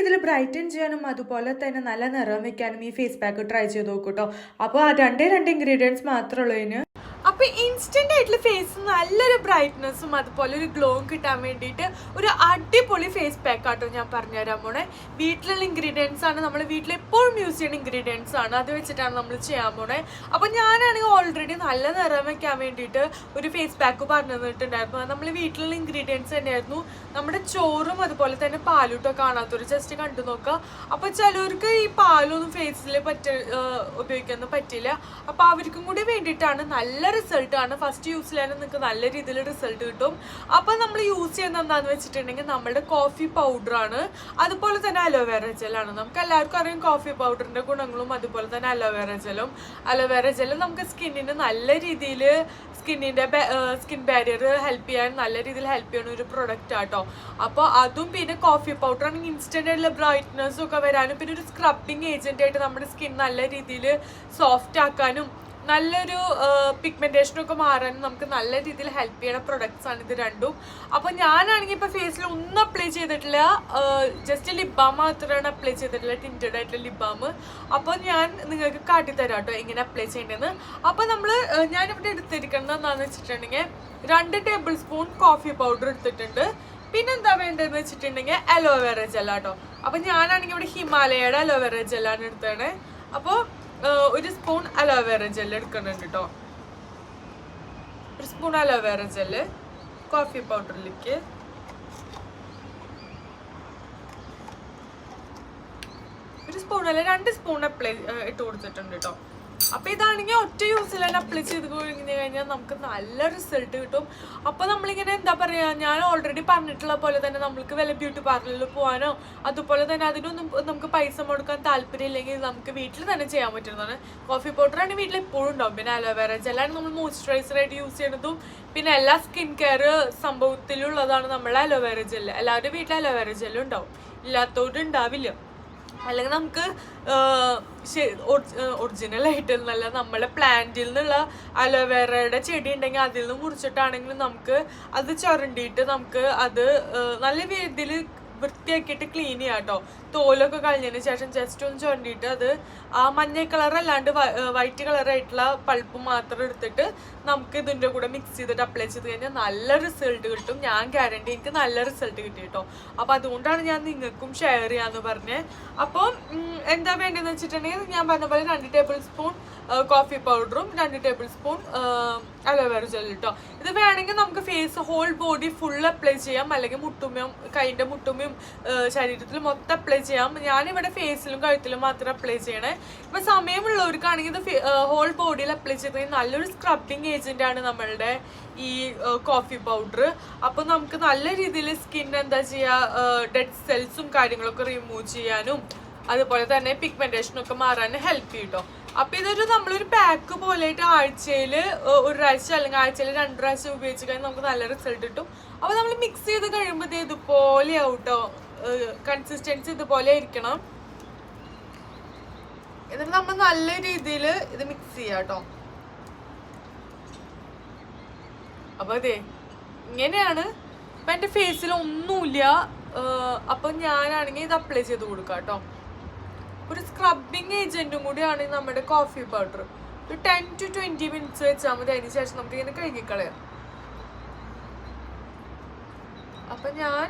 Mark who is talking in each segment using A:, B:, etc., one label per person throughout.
A: രീതിയിൽ ബ്രൈറ്റൻ ചെയ്യാനും അതുപോലെ തന്നെ നല്ല നിറം വെക്കാനും ഈ ഫേസ് പാക്ക് ട്രൈ ചെയ്ത് നോക്കൂട്ടോ അപ്പോൾ ആ രണ്ടേ രണ്ട് ഇൻഗ്രീഡിയൻസ് മാത്രമേ അപ്പൊ ഇൻസ്റ്റന്റ് ആയിട്ടുള്ള ഫേസ് നല്ലൊരു ബ്രൈറ്റ്നസ്സും അതുപോലെ ഒരു ഗ്ലോവും കിട്ടാൻ വേണ്ടിയിട്ട് ഒരു അടിപൊളി ഫേസ് പാക്ക് ആട്ടോ ഞാൻ പറഞ്ഞുതരാൻ പോണേ വീട്ടിലുള്ള ഇൻഗ്രീഡിയൻസ് ആണ്. നമ്മൾ വീട്ടിൽ എപ്പോഴും യൂസ് ചെയ്യുന്ന ഇൻഗ്രീഡിയൻസ് ആണ്. അത് വെച്ചിട്ടാണ് നമ്മൾ ചെയ്യാൻ പോണേ അപ്പൊ ഞാനാണെങ്കിൽ ഓൾറെഡി നല്ല നിറം വെക്കാൻ വേണ്ടിയിട്ട് ഒരു ഫേസ് പാക്ക് പറഞ്ഞു തന്നിട്ടുണ്ടായിരുന്നു നമ്മൾ വീട്ടിലുള്ള ഇൻഗ്രീഡിയൻസ് തന്നെയായിരുന്നു. നമ്മുടെ ചോറും അതുപോലെ തന്നെ പാലൂട്ടോ കാണാത്തൊരു ജസ്റ്റ് കണ്ടു നോക്കുക അപ്പൊ ചിലവർക്ക് ഈ പാലൊന്നും ഫേസിൽ പറ്റ ഉപയോഗിക്കാൻ പറ്റില്ല. അപ്പൊ അവർക്കും കൂടി വേണ്ടിയിട്ടാണ് നല്ല റിസൾട്ട് ആണ്. ഫസ്റ്റ് യൂസ് തന്നെ നിങ്ങൾക്ക് നല്ല രീതിയിൽ റിസൾട്ട് കിട്ടും. അപ്പോൾ നമ്മൾ യൂസ് ചെയ്യുന്ന എന്താണെന്ന് വെച്ചിട്ടുണ്ടെങ്കിൽ നമ്മുടെ കോഫി പൗഡർ ആണ്. അതുപോലെ തന്നെ അലോവേറ ജെല്ലാണ് നമുക്ക് എല്ലാവർക്കും അറിയാം കോഫി പൗഡറിന്റെ ഗുണങ്ങളും അതുപോലെ തന്നെ അലോവേറ ജെല്ലും അലോവേറ ജെല്ലും നമുക്ക് സ്കിന്നിന് നല്ല രീതിയിൽ സ്കിന്നിന്റെ സ്കിൻ ബാരിയർ ഹെൽപ്പ് ചെയ്യാൻ നല്ല രീതിയിൽ ഹെൽപ്പ് ചെയ്യുന്ന ഒരു പ്രൊഡക്റ്റ് ആട്ടോ അപ്പോൾ അതും പിന്നെ കോഫി പൗഡർ ആണെങ്കിൽ ഇൻസ്റ്റന്റ് ആയിട്ടുള്ള ബ്രൈറ്റ്നസ് ഒക്കെ വരാനും പിന്നെ ഒരു സ്ക്രബിങ് ഏജന്റ് ആയിട്ട് നമ്മുടെ സ്കിൻ നല്ല രീതിയിൽ സോഫ്റ്റ് ആക്കാനും നല്ലൊരു പിഗ്മെന്റേഷനും ഒക്കെ മാറാനും നമുക്ക് നല്ല രീതിയിൽ ഹെൽപ്പ് ചെയ്യണ പ്രൊഡക്ട്സ് ആണ് ഇത് രണ്ടും. അപ്പൊ ഞാനാണെങ്കിൽ ഇപ്പൊ ഫേസിൽ ഒന്നും അപ്ലൈ ചെയ്തിട്ടില്ല. ജസ്റ്റ് ലിപ് ബാം മാത്രമാണ് അപ്ലൈ ചെയ്തിട്ടുള്ള ടിന്റഡ് ആയിട്ടുള്ള ലിപ് ബാം അപ്പോൾ ഞാൻ നിങ്ങൾക്ക് കാട്ടിത്തരാം കേട്ടോ എങ്ങനെ അപ്ലൈ ചെയ്യേണ്ടതെന്ന് അപ്പോൾ നമ്മൾ ഞാനിവിടെ എടുത്തിരിക്കുന്നത് എന്താണെന്ന് വെച്ചിട്ടുണ്ടെങ്കിൽ രണ്ട് ടേബിൾ സ്പൂൺ കോഫി പൗഡർ എടുത്തിട്ടുണ്ട്. പിന്നെ എന്താ വേണ്ടതെന്ന് വെച്ചിട്ടുണ്ടെങ്കിൽ അലോവേറ ജെല്ലാട്ടോ അപ്പൊ ഞാനാണെങ്കിൽ ഇവിടെ ഹിമാലയയുടെ അലോവേറ ജെല്ലാണ് എടുത്തത്. അപ്പോൾ ഒരു സ്പൂൺ അലോവേറ ജെൽ എടുക്കുന്നുണ്ട് കേട്ടോ. ഒരു spoon aloe vera gel coffee പൗഡറിലേക്ക് ഒരു സ്പൂൺ അല്ല രണ്ട് സ്പൂൺ അപ്ലൈ ഇട്ട് കൊടുത്തിട്ടുണ്ട് കേട്ടോ. അപ്പൊ ഇതാണെങ്കിൽ ഒറ്റ യൂസിൽ തന്നെ അപ്ലൈ ചെയ്ത് കഴിഞ്ഞ് കഴിഞ്ഞാൽ നമുക്ക് നല്ല റിസൾട്ട് കിട്ടും. അപ്പൊ നമ്മളിങ്ങനെ എന്താ പറയാ ഞാൻ ഓൾറെഡി പറഞ്ഞിട്ടുള്ള പോലെ തന്നെ നമ്മൾക്ക് വല്ല ബ്യൂട്ടി പാർലറിൽ പോകാനോ അതുപോലെ തന്നെ അതിനൊന്നും നമുക്ക് പൈസ മുടക്കാൻ താല്പര്യം ഇല്ലെങ്കിൽ നമുക്ക് വീട്ടിൽ തന്നെ ചെയ്യാൻ പറ്റുന്നതാണ്. കോഫി പൗഡറാണ് വീട്ടിൽ എപ്പോഴും ഉണ്ടാവും. പിന്നെ അലോവേറ ജെല്ലാണ് നമ്മൾ മോയ്സ്ചറൈസർ ആയിട്ട് യൂസ് ചെയ്യുന്നതും പിന്നെ എല്ലാ സ്കിൻ കെയർ സംഭവത്തിലുള്ളതാണ് നമ്മളെ അലോവേറ ജെല്ല് എല്ലാവരുടെ വീട്ടിൽ അലോവേറ ജെല്ലും ഉണ്ടാവും. ഇല്ലാത്തവരും ഉണ്ടാവില്ല. അല്ലെങ്കിൽ നമുക്ക് ഒറിജിനൽ ആയിട്ട് നല്ല നമ്മളെ പ്ലാന്റിൽ നിന്നുള്ള അലോവേറയുടെ ചെടി ഉണ്ടെങ്കിൽ അതിൽ നിന്ന് മുറിച്ചിട്ടാണെങ്കിലും നമുക്ക് അത് ചുരണ്ടിയിട്ട് നമുക്ക് അത് നല്ല രീതിയിൽ വൃത്തിയാക്കിയിട്ട് ക്ലീൻ ചെയ്യാം കേട്ടോ തോലൊക്കെ കളഞ്ഞതിന് ശേഷം ജസ്റ്റ് ഒന്ന് ചുരണ്ടിയിട്ട് അത് ആ മഞ്ഞ കളർ അല്ലാണ്ട് വൈറ്റ് കളറായിട്ടുള്ള പൾപ്പ് മാത്രം എടുത്തിട്ട് നമുക്ക് ഇതിന്റെ കൂടെ മിക്സ് ചെയ്തിട്ട് അപ്ലൈ ചെയ്ത് കഴിഞ്ഞാൽ നല്ല റിസൾട്ട് കിട്ടും. ഞാൻ ഗ്യാരണ്ടി എനിക്ക് നല്ല റിസൾട്ട് കിട്ടി കേട്ടോ അപ്പോൾ അതുകൊണ്ടാണ് ഞാൻ നിങ്ങൾക്കും ഷെയർ ചെയ്യാമെന്ന് പറഞ്ഞത് അപ്പോൾ എന്താ വേണ്ടതെന്ന് വെച്ചിട്ടുണ്ടെങ്കിൽ ഞാൻ പറഞ്ഞ പോലെ രണ്ട് ടേബിൾ സ്പൂൺ കോഫി പൗഡറും രണ്ട് ടേബിൾ സ്പൂൺ അലോവേറ ജെൽ കേട്ടോ ഇത് വേണമെങ്കിൽ നമുക്ക് face whole body full apply ചെയ്യാം. അല്ലെങ്കിൽ മുട്ടുമ്മയും കൈന്റെ മുട്ടുമ്മയും ശരീരത്തിൽ മൊത്തം അപ്ലൈ ചെയ്യാം. ഞാനിവിടെ ഫേസിലും കഴുത്തിലും മാത്രം അപ്ലൈ ചെയ്യണേ. ഇപ്പൊ സമയമുള്ളവർക്കാണെങ്കിൽ ഇത് ഹോൾ ബോഡിയിൽ അപ്ലൈ ചെയ്ത് നല്ലൊരു സ്ക്രബിങ് ഏജന്റ് ആണ് നമ്മളുടെ ഈ കോഫി പൗഡർ അപ്പൊ നമുക്ക് നല്ല രീതിയിൽ സ്കിൻ എന്താ ചെയ്യാ ഡെഡ് സെൽസും കാര്യങ്ങളൊക്കെ റിമൂവ് ചെയ്യാനും അതുപോലെ തന്നെ പിഗ്മെന്റേഷൻ ഒക്കെ മാറാൻ ഹെൽപ്പ് ചെയ്യും കേട്ടോ അപ്പൊ ഇതൊരു നമ്മളൊരു പാക്ക് പോലെയായിട്ട് ആഴ്ചയിൽ ഒരു പ്രാവശ്യം അല്ലെങ്കിൽ ആഴ്ചയിൽ രണ്ട് പ്രാവശ്യം ഉപയോഗിച്ച് കഴിഞ്ഞാൽ നമുക്ക് നല്ല റിസൾട്ട് കിട്ടും. അപ്പൊ നമ്മൾ മിക്സ് ചെയ്ത് കഴിയുമ്പോൾ ഇതുപോലെ ആവും കേട്ടോ കൺസിസ്റ്റൻസി ഇതുപോലെ ഇരിക്കണം എന്നിട്ട് നമ്മൾ നല്ല രീതിയിൽ ഇത് മിക്സ് ചെയ്യാം കേട്ടോ അപ്പൊ അതെ ഇങ്ങനെയാണ്. ഇപ്പൊ എന്റെ ഫേസിൽ ഒന്നുമില്ല. അപ്പൊ ഞാനാണെങ്കിൽ ഇത് അപ്ലൈ ചെയ്ത് കൊടുക്കാം കേട്ടോ ഒരു സ്ക്രബിങ് ഏജന്റും കൂടിയാണ് നമ്മുടെ കോഫി പൗഡർ ഒരു ടെൻ ടു ട്വന്റി മിനിറ്റ്സ് വെച്ചാൽ മതി. അതിന് ശേഷം നമുക്ക് ഇങ്ങനെ കഴുകിക്കളയാം. അപ്പൊ ഞാൻ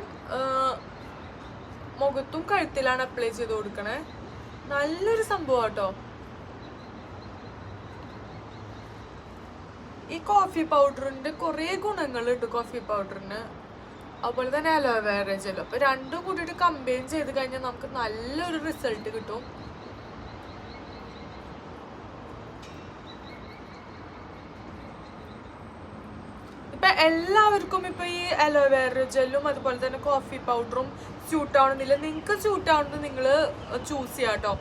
A: മുഖത്തും കഴുത്തിലാണ് അപ്ലൈ ചെയ്ത് കൊടുക്കണേ. നല്ലൊരു സംഭവം കേട്ടോ ഈ കോഫി പൗഡറിന്റെ കുറേ ഗുണങ്ങളുണ്ട് കോഫി പൗഡറിന് അതുപോലെ തന്നെ അലോവേറ ജെല്ലും അപ്പൊ രണ്ടും കൂടിയിട്ട് കമ്പൈൻ ചെയ്ത് കഴിഞ്ഞാൽ നമുക്ക് നല്ലൊരു റിസൾട്ട് കിട്ടും. ഇപ്പൊ എല്ലാവർക്കും ഇപ്പൊ ഈ അലോവേറ ജെല്ലും അതുപോലെ തന്നെ കോഫി പൗഡറും സ്യൂട്ട് ആവണമെന്നില്ല. നിങ്ങൾക്ക് സ്യൂട്ട് ആവണമെന്ന് നിങ്ങൾ ചൂസ് ചെയ്യാം കേട്ടോ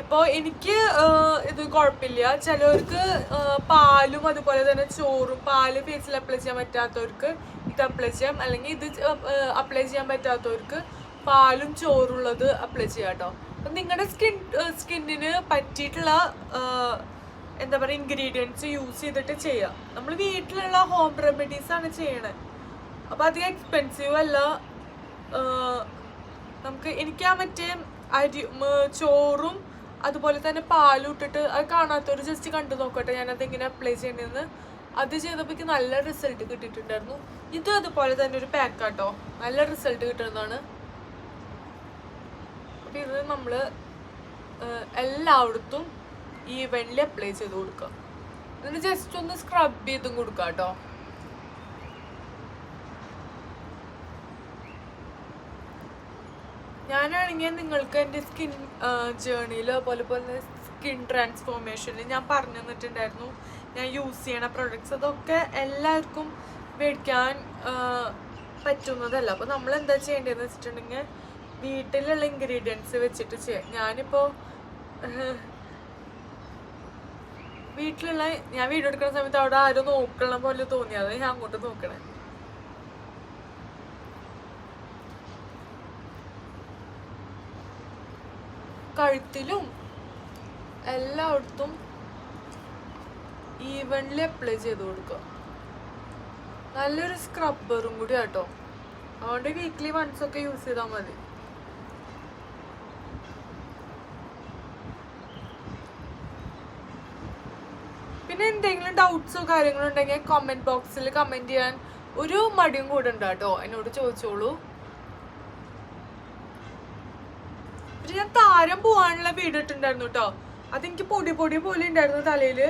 A: ഇപ്പോൾ എനിക്ക് ഇത് കുഴപ്പമില്ല. ചിലവർക്ക് പാലും അതുപോലെ തന്നെ ചോറും പാൽ ഫേസിൽ അപ്ലൈ ചെയ്യാൻ പറ്റാത്തവർക്ക് ഇത് അപ്ലൈ ചെയ്യാം. അല്ലെങ്കിൽ ഇത് അപ്ലൈ ചെയ്യാൻ പറ്റാത്തവർക്ക് പാലും ചോറുള്ളത് അപ്ലൈ ചെയ്യാം കേട്ടോ. അപ്പം നിങ്ങളുടെ സ്കിൻ സ്കിന്നിന് പറ്റിയിട്ടുള്ള എന്താ പറയുക ഇൻഗ്രീഡിയൻസ് യൂസ് ചെയ്തിട്ട് ചെയ്യാം. നമ്മൾ വീട്ടിലുള്ള ഹോം റെമഡീസ് ആണ് ചെയ്യണത് അപ്പോൾ അധികം എക്സ്പെൻസീവ് അല്ല. നമുക്ക് എനിക്ക് ആ മറ്റേ അരി ചോറും അതുപോലെ തന്നെ പാലും ഇട്ടിട്ട് അത് കാണാത്തവർ ജസ്റ്റ് കണ്ടു നോക്കട്ടെ. ഞാനത് എങ്ങനെ അപ്ലൈ ചെയ്യണമെന്ന് അത് ചെയ്തപ്പോൾ എനിക്ക് നല്ല റിസൾട്ട് കിട്ടിയിട്ടുണ്ടായിരുന്നു. ഇതും അതുപോലെ തന്നെ ഒരു പാക്കാട്ടോ നല്ല റിസൾട്ട് കിട്ടുന്നതാണ്. അപ്പം ഇത് നമ്മൾ എല്ലായിടത്തും ഈവൻലി അപ്ലൈ ചെയ്ത് കൊടുക്കുക. എന്നിട്ട് ജസ്റ്റ് ഒന്ന് സ്ക്രബ് ചെയ്തും കൊടുക്കുക കേട്ടോ. ഞാനാണെങ്കിൽ നിങ്ങൾക്ക് എന്റെ സ്കിൻ ജേണിയിൽ അതുപോലെ പോലെ സ്കിൻ ട്രാൻസ്ഫോർമേഷനിൽ ഞാൻ പറഞ്ഞു തന്നിട്ടുണ്ടായിരുന്നു. ഞാൻ യൂസ് ചെയ്യണ പ്രൊഡക്ട്സ് അതൊക്കെ എല്ലാവർക്കും മേടിക്കാൻ പറ്റുന്നതല്ല. അപ്പോൾ നമ്മൾ എന്താ ചെയ്യേണ്ടതെന്ന് വെച്ചിട്ടുണ്ടെങ്കിൽ വീട്ടിലുള്ള ഇൻഗ്രീഡിയൻസ് വെച്ചിട്ട് ചെയ്യാം. ഞാനിപ്പോൾ വീട്ടിലുള്ള ഞാൻ വീഡിയോ എടുക്കുന്ന സമയത്ത് അവിടെ ആരും നോക്കണം പോലെ തോന്നിയത് ഞാൻ അങ്ങോട്ട് നോക്കണേ. കഴുത്തിലും എല്ലായിടത്തും ഈവൻലി അപ്ലൈ ചെയ്ത് കൊടുക്കുക. നല്ലൊരു സ്ക്രബ്ബറും കൂടി ആട്ടോ. അതുകൊണ്ട് വീക്ക്ലി വൺസ് ഒക്കെ യൂസ് ചെയ്താൽ മതി. പിന്നെ എന്തെങ്കിലും ഡൗട്ട്സോ കാര്യങ്ങളോ ഉണ്ടെങ്കിൽ കമന്റ് ബോക്സിൽ കമന്റ് ചെയ്യാൻ ഒരു മടിയും കൂടെ ഉണ്ട് കേട്ടോ എന്നോട് ചോദിച്ചോളൂ. പിന്നെ ഞാൻ താരം പോവാനുള്ള വീടിട്ടുണ്ടായിരുന്നു കേട്ടോ അതെനിക്ക് പൊടി പൊടി പോലെ ഉണ്ടായിരുന്നു തലയിൽ.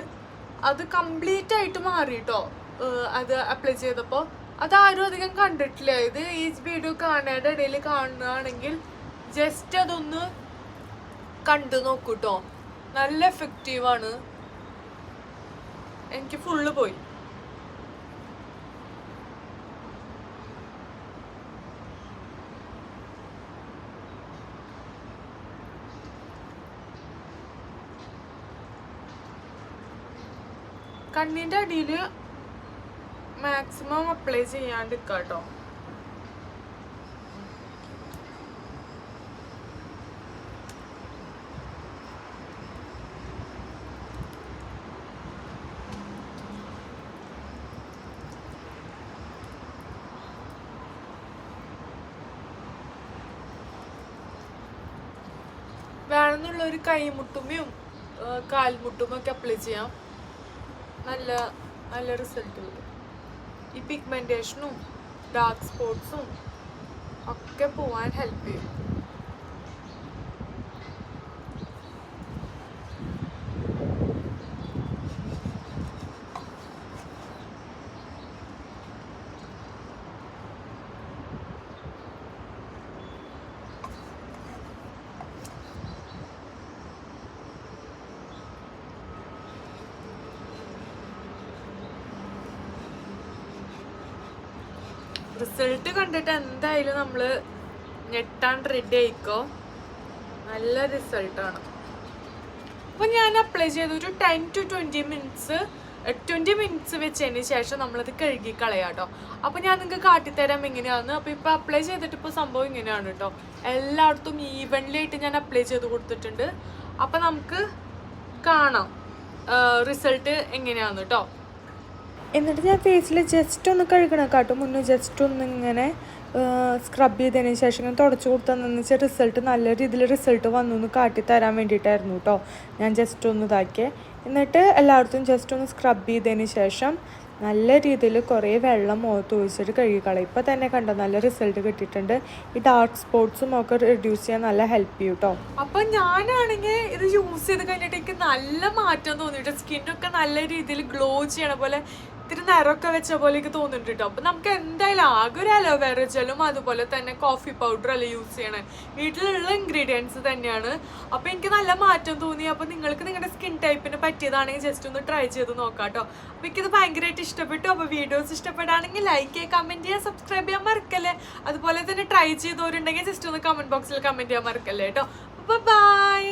A: അത് കംപ്ലീറ്റ് ആയിട്ട് മാറി കേട്ടോ അത് അപ്ലൈ ചെയ്തപ്പോ. ആരും അധികം കണ്ടിട്ടില്ല. ഇത് ഈ വീഡിയോ കാണേണ്ട ഇടയിൽ കാണുകയാണെങ്കിൽ ജസ്റ്റ് അതൊന്ന് കണ്ടു നോക്കൂട്ടോ നല്ല എഫക്റ്റീവാണ് എനിക്ക് ഫുള്ള് പോയി. കണ്ണിന്റെ അടിയിൽ മാക്സിമം അപ്ലൈ ചെയ്യാണ്ട് കേട്ടോ വേണമെന്നുള്ള ഒരു കൈമുട്ടുമയും കാൽമുട്ടുമൊക്കെ അപ്ലൈ ചെയ്യാം. നല്ല നല്ല റിസൾട്ട് കിട്ടും ഈ പിഗ്മെന്റേഷനും ഡാർക്ക് സ്പോട്ട്സും ഒക്കെ പോവാൻ ഹെൽപ്പ് ചെയ്യും. റിസൾട്ട് കണ്ടിട്ട് എന്തായാലും നമ്മൾ ഞെട്ടാണ്ട് റെഡി ആയിക്കോ? നല്ല റിസൾട്ടാണ് അപ്പോൾ ഞാൻ അപ്ലൈ ചെയ്തു. ഒരു ten to twenty minutes twenty minutes വെച്ചതിന് ശേഷം നമ്മളത് കഴുകി കളയാം കേട്ടോ. അപ്പോൾ ഞാൻ നിങ്ങൾക്ക് കാട്ടിത്തരാം എങ്ങനെയാണെന്ന് അപ്പോൾ ഇപ്പോൾ അപ്ലൈ ചെയ്തിട്ട് ഇപ്പോൾ സംഭവം ഇങ്ങനെയാണ് കേട്ടോ. എല്ലായിടത്തും ഈവൻലി ആയിട്ട് ഞാൻ അപ്ലൈ ചെയ്ത് കൊടുത്തിട്ടുണ്ട്. അപ്പോൾ നമുക്ക് കാണാം റിസൾട്ട് എങ്ങനെയാണെന്ന് കേട്ടോ.
B: എന്നിട്ട് ഞാൻ ഫേസിൽ ജസ്റ്റ് ഒന്ന് കഴുകണം കാട്ടും. മുന്നേ ജസ്റ്റ് ഒന്ന് ഇങ്ങനെ സ്ക്രബ് ചെയ്തതിന് ശേഷം ഇങ്ങനെ തുടച്ചു കൊടുത്തതെന്ന് വെച്ചാൽ റിസൾട്ട് നല്ല രീതിയിൽ റിസൾട്ട് വന്നു എന്ന് കാട്ടി തരാൻ വേണ്ടിയിട്ടായിരുന്നു കേട്ടോ. ഞാൻ ജസ്റ്റ് ഒന്ന് ഇതാക്കിയേ. എന്നിട്ട് എല്ലായിടത്തും ജസ്റ്റ് ഒന്ന് സ്ക്രബ് ചെയ്തതിന് ശേഷം നല്ല രീതിയിൽ കുറേ വെള്ളം മുഖത്ത് ഒഴിച്ചിട്ട് കഴുകിക്കളയും ഇപ്പോൾ തന്നെ കണ്ടോ നല്ല റിസൾട്ട് കിട്ടിയിട്ടുണ്ട്. ഈ ഡാർക്ക് സ്പോട്ട്സും ഒക്കെ റിഡ്യൂസ് ചെയ്യാൻ നല്ല ഹെൽപ്പ് ചെയ്യും കേട്ടോ.
A: അപ്പം ഞാനാണെങ്കിൽ ഇത് യൂസ് ചെയ്ത് കഴിഞ്ഞിട്ട് എനിക്ക് നല്ല മാറ്റം തോന്നിയിട്ട് സ്കിന്നൊക്കെ നല്ല രീതിയിൽ ഗ്ലോ ചെയ്യണ പോലെ ഇത്തിരി നിറമൊക്കെ വെച്ച പോലെ എനിക്ക് തോന്നുന്നുണ്ട് കേട്ടോ. അപ്പൊ നമുക്ക് എന്തായാലും ആകെ ഒരു അലോവേറ ജെല്ലും അതുപോലെ തന്നെ കോഫി പൗഡർ അല്ല യൂസ് ചെയ്യണേ. വീട്ടിലുള്ള ഇൻഗ്രീഡിയൻസ് തന്നെയാണ്. അപ്പൊ എനിക്ക് നല്ല മാറ്റം തോന്നി. അപ്പൊ നിങ്ങൾക്ക് നിങ്ങളുടെ സ്കിൻ ടൈപ്പിന് പറ്റിയതാണെങ്കിൽ ജസ്റ്റ് ഒന്ന് ട്രൈ ചെയ്ത് നോക്കാം കേട്ടോ. അപ്പൊ എനിക്കിത് ഭയങ്കരമായിട്ട് ഇഷ്ടപ്പെട്ടു. അപ്പൊ വീഡിയോസ് ഇഷ്ടപ്പെടുകയാണെങ്കിൽ ലൈക്ക് ചെയ്യുക കമന്റ് ചെയ്യുക സബ്സ്ക്രൈബ് ചെയ്യാൻ മറക്കല്ലേ. അതുപോലെ തന്നെ ട്രൈ ചെയ്തവരുണ്ടെങ്കിൽ ജസ്റ്റ് ഒന്ന് കമന്റ് ബോക്സിൽ കമന്റ് ചെയ്യാൻ മറക്കല്ലേ കേട്ടോ. അപ്പൊ ബൈ